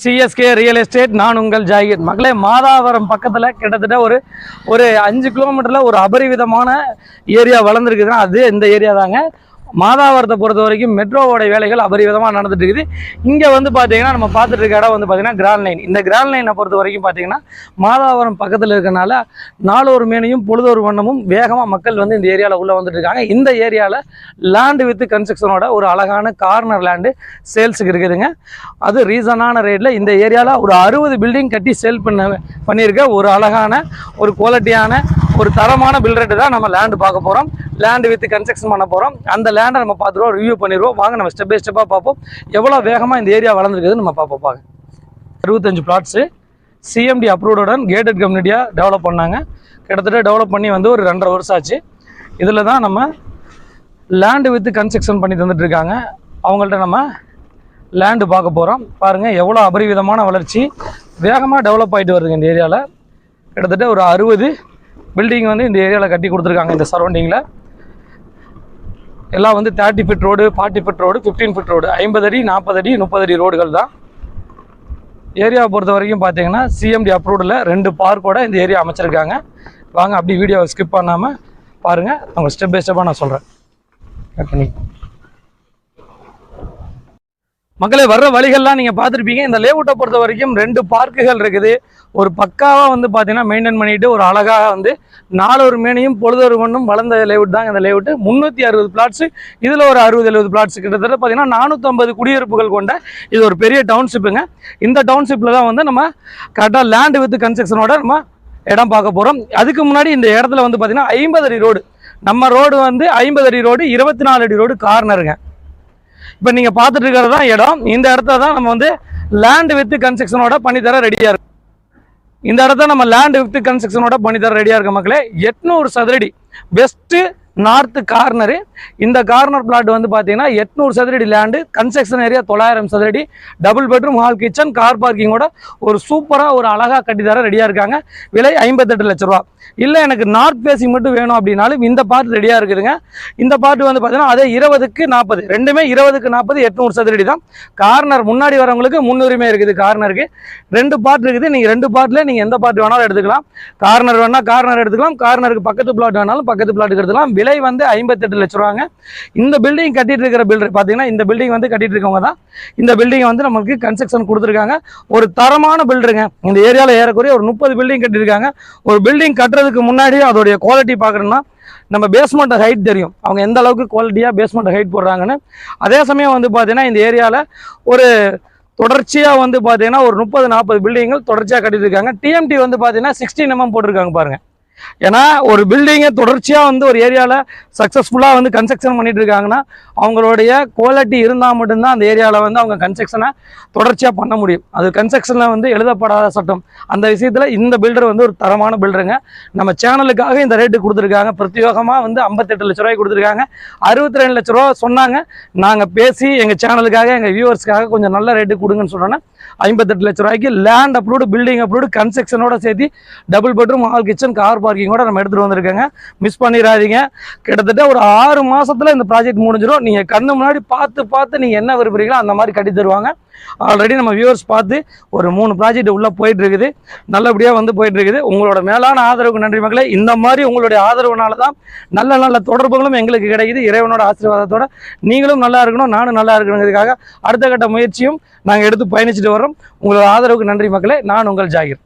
CSK real estate நான் உங்கள் ஜாகிர். மகளே மாதாவரம் பக்கத்தில் கிட்டத்தட்ட ஒரு ஒரு அஞ்சு கிலோமீட்டரில் ஒரு அபரிவிதமான ஏரியா வளர்ந்துருக்குதுன்னா அது இந்த ஏரியா தாங்க. மாதாவரத்தை பொறுத்த வரைக்கும் மெட்ரோவோட வேலைகள் அபரிவிதமாக நடந்துட்டு இருக்குது இங்கே வந்து பார்த்தீங்கன்னா நம்ம பார்த்துட்டு இருக்க இடம் வந்து பார்த்தீங்கன்னா கிராண்ட் லைன் இந்த கிராண்ட் லைனை பொறுத்த வரைக்கும் பார்த்தீங்கன்னா மாதாவரம் பக்கத்தில் இருக்கனால நாலொரு மேனையும் பொழுதொரு வண்ணமும் வேகமாக மக்கள் வந்து இந்த ஏரியாவில் உள்ளே வந்துட்டு இருக்காங்க. இந்த ஏரியாவில் லேண்டு வித் கன்ஸ்ட்ரக்ஷனோட ஒரு அழகான கார்னர் லேண்டு சேல்ஸுக்கு இருக்குதுங்க. அது ரீசனான ரேட்டில் இந்த ஏரியாவில் ஒரு அறுபது பில்டிங் கட்டி சேல் பண்ண பண்ணியிருக்க ஒரு அழகான ஒரு குவாலிட்டியான ஒரு தரமான பில் ரேட்டு தான் நம்ம லேண்டு பார்க்க போகிறோம் லேண்டு வித் கன்ஸ்ட்ரக்ஷன் பண்ண போகிறோம் அந்த லேண்டை நம்ம பார்த்துருவோம் ரிவ்யூ பண்ணிடுவோம் வாங்க நம்ம ஸ்டெப் பை ஸ்டெப்பாக பார்ப்போம். எவ்வளோ வேகமாக இந்த ஏரியா வளர்ந்துருக்குதுன்னு நம்ம பார்ப்போம் பாங்க அறுபத்தஞ்சு பிளாட்ஸு சிஎம்டி அப்ரூவ்டுடன் கேட்டட் கம்யூனிட்டியாக டெவலப் பண்ணாங்க. கிட்டத்தட்ட டெவலப் பண்ணி வந்து ஒரு ரெண்டரை வருஷம் ஆச்சு. இதில் தான் நம்ம லேண்டு வித்து கன்ஸ்ட்ரக்ஷன் பண்ணி தந்துட்டுருக்காங்க அவங்கள்ட்ட நம்ம லேண்டு பார்க்க போகிறோம் பாருங்கள் எவ்வளோ அபரிவிதமான வளர்ச்சி. வேகமாக டெவலப் ஆகிட்டு வருதுங்க இந்த ஏரியாவில் கிட்டத்தட்ட ஒரு அறுபது பில்டிங் வந்து இந்த ஏரியாவில் கட்டி கொடுத்துருக்காங்க இந்த சரௌண்டிங்கில் எல்லாம் வந்து thirty feet road forty feet road fifteen feet road ஐம்பது அடி நாற்பது அடி முப்பது அடி ரோடுகள் தான். ஏரியாவை பொறுத்த வரைக்கும் பார்த்தீங்கன்னா சிஎம்டி அப்ரூவ்டில் ரெண்டு பார்க்கோட இந்த ஏரியா அமைச்சிருக்காங்க. வாங்க அப்படி வீடியோவை ஸ்கிப் பண்ணாமல் பாருங்கள் அவங்க ஸ்டெப் பை ஸ்டெப்பாக நான் சொல்கிறேன் கட் பண்ணி. மக்களே வர்ற வழிகள்லாம் நீங்கள் பார்த்துருப்பீங்க. இந்த லேவுட்டை பொறுத்த வரைக்கும் ரெண்டு பார்க்குகள் இருக்குது. ஒரு பக்காவாக வந்து பார்த்தீங்கன்னா மெயின்டைன் பண்ணிட்டு ஒரு அழகாக வந்து நாலொரு மேனையும் பொழுதொரு மண்ணும் வளர்ந்த லேவுட் தான் இந்த லேவுட்டு முந்நூற்றி அறுபது பிளாட்ஸு இதில் ஒரு அறுபது எழுபது பிளாட்ஸ் கிட்டத்தட்ட பார்த்தீங்கன்னா நானூற்றம்பது குடியிருப்புகள் கொண்ட இது ஒரு பெரிய டவுன்ஷிப்புங்க இந்த டவுன்ஷிப்பில் தான் வந்து நம்ம கரெக்டாக லேண்டு வித் கன்ஸ்ட்ரக்ஷனோட நம்ம இடம் பார்க்க போகிறோம் அதுக்கு முன்னாடி இந்த இடத்துல வந்து பார்த்தீங்கன்னா ஐம்பது அடி ரோடு நம்ம ரோடு வந்து ஐம்பது அடி ரோடு இருபத்தி நாலு அடி ரோடு கார்னருங்க இப்போ நீங்கள் பார்த்துட்டு இருக்கிறது தான் இடம். இந்த இடத்த தான் நம்ம வந்து லேண்ட் வித் கன்ஸ்ட்ரக்ஷனோட பண்ணித்தர ரெடியாக இருக்கு. இந்த இடத்த நம்ம லேண்ட் வித் கன்ஸ்ட்ரக்ஷனோட பண்ணித்தர ரெடியாக இருக்க மக்களே. எட்நூறு சதுரடி. Best north corner. இந்த கார்னர் பிளாட் வந்து பார்த்தீங்கன்னா எட்நூறு சதுரடி லேண்டு கன்ஸ்ட்ரக்ஷன் ஏரியா தொள்ளாயிரம் சதுரடி double bedroom hall kitchen car பார்க்கிங்கோட ஒரு சூப்பராக ஒரு அழகாக கட்டித்தர ரெடியாக இருக்காங்க. விலை ஐம்பத்தெட்டு லட்ச ரூபா. இல்லை எனக்கு நார்த் ஃபேஸிங் மட்டும் வேணும் அப்படின்னாலும் இந்த பார்ட் ரெடியாக இருக்குதுங்க. இந்த பார்ட் வந்து பார்த்தீங்கன்னா அதே இருபதுக்கு நாற்பது ரெண்டுமே இருபதுக்கு நாற்பது எட்நூறு சதுரடி தான். கார்னர் முன்னாடி வரவங்களுக்கு முன்னுரிமை இருக்குது கார்னருக்கு. ரெண்டு பார்ட் இருக்குது நீங்கள் ரெண்டு பார்ட்டில் நீங்கள் எந்த பார்ட் வேணாலும் எடுத்துக்கலாம். கார்னர் வேணால் கார்னர் எடுத்துக்கலாம். கார்னருக்கு பக்கத்து பிளாட் வேணாலும் பக்கத்து பிளாட்டுக்கு எடுத்துக்கலாம். விலை வந்து ஐம்பத்தெட்டு லட்ச ரூபாங்க. இந்த பில்டிங் கட்டிட்டு இருக்கிற பில்டர் பார்த்தீங்கன்னா இந்த பில்டிங் வந்து கட்டிட்டு இருக்கவங்க தான். இந்த பில்டிங் வந்து நமக்கு கன்ஸ்ட்ரக்ஷன் கொடுத்துருக்காங்க. ஒரு தரமான பில்டருங்க இந்த ஏரியாவில் ஏறக்குறைய ஒரு முப்பது பில்டிங் கட்டியிருக்காங்க. ஒரு பில்டிங் கட்டுறதுக்கு முன்னாடி அதோடைய குவாலிட்டி பார்க்குறோன்னா நம்ம பேஸ்மெண்ட் ஹைட் தெரியும். அவங்க எந்த அளவுக்கு குவாலிட்டியாக பேஸ்மெண்ட் ஹைட் போடுறாங்கன்னு. அதே சமயம் வந்து பார்த்தீங்கன்னா இந்த ஏரியாவில் ஒரு தொடர்ச்சியாக வந்து பார்த்தீங்கன்னா ஒரு முப்பது நாற்பது பில்டிங்கள் தொடர்ச்சியாக கட்டிட்டு இருக்காங்க. டிஎம்டி வந்து பார்த்தீங்கன்னா சிக்ஸ்டீன் எம்எம் போட்டிருக்காங்க பாருங்க. ஏன்னா ஒரு பில்டிங்கை தொடர்ச்சியாக வந்து ஒரு ஏரியாவில் சக்ஸஸ்ஃபுல்லாக வந்து கன்ஸ்ட்ரக்ஷன் பண்ணிட்டு இருக்காங்கன்னா அவங்களுடைய குவாலிட்டி இருந்தால் மட்டும்தான் அந்த ஏரியாவில் வந்து அவங்க கன்ஸ்ட்ரக்ஷனை தொடர்ச்சியாக பண்ண முடியும். அது கன்ஸ்ட்ரக்ஷனில் வந்து எழுதப்படாத சட்டம். அந்த விஷயத்தில் இந்த பில்டர் வந்து ஒரு தரமான பில்டருங்க நம்ம சேனலுக்காக இந்த ரேட்டு கொடுத்துருக்காங்க. பிரத்யோகமாக வந்து ஐம்பத்தெட்டு லட்ச ரூபாய் கொடுத்துருக்காங்க. அறுபத்தி ரெண்டு லட்ச ரூபா சொன்னாங்க. நாங்கள் பேசி எங்கள் சேனலுக்காக எங்கள் வியூவர்ஸ்க்காக கொஞ்சம் நல்ல ரேட்டு கொடுங்கன்னு சொன்னோன்னா ஐம்பத்தெட்டு லட்ச ரூபாய்க்கு லேண்ட் அப்ரூவ்டு பில்டிங் அப்ரூவ்டு கன்ஸ்ட்ரக்ஷனோட சேர்த்து double bedroom hall kitchen car பார்க்கிங்கோட நம்ம எடுத்துகிட்டு வந்திருக்காங்க. மிஸ் பண்ணிடாதீங்க. கிட்டத்தட்ட ஒரு ஆறு மாதத்தில் இந்த ப்ராஜெக்ட் முடிஞ்சிடும் நீங்கள் கண்ணு முன்னாடி பார்த்து பார்த்து நீங்கள் என்ன விரும்புகிறீங்களோ அந்த மாதிரி கட்டி தருவாங்க. ஆல்ரெடி நம்ம வியூவர்ஸ் பார்த்து ஒரு மூணு ப்ராஜெக்ட் உள்ளே போயிட்டு இருக்குது நல்லபடியாக வந்து போயிட்டுருக்குது. உங்களோட மேலான ஆதரவுக்கு நன்றி மக்களே. இந்த மாதிரி உங்களுடைய ஆதரவுனால தான் நல்ல நல்ல தொடர்புகளும் எங்களுக்கு கிடைக்குது. இறைவனோட ஆசீர்வாதத்தோட நீங்களும் நல்லா இருக்கணும் நானும் நல்லா இருக்கணுங்கிறதுக்காக அடுத்த கட்ட முயற்சியும் நாங்கள் எடுத்து பயணிச்சுட்டு வரோம் உங்களோட ஆதரவுக்கு நன்றி மக்களே. நான் உங்கள் ஜாகிர்.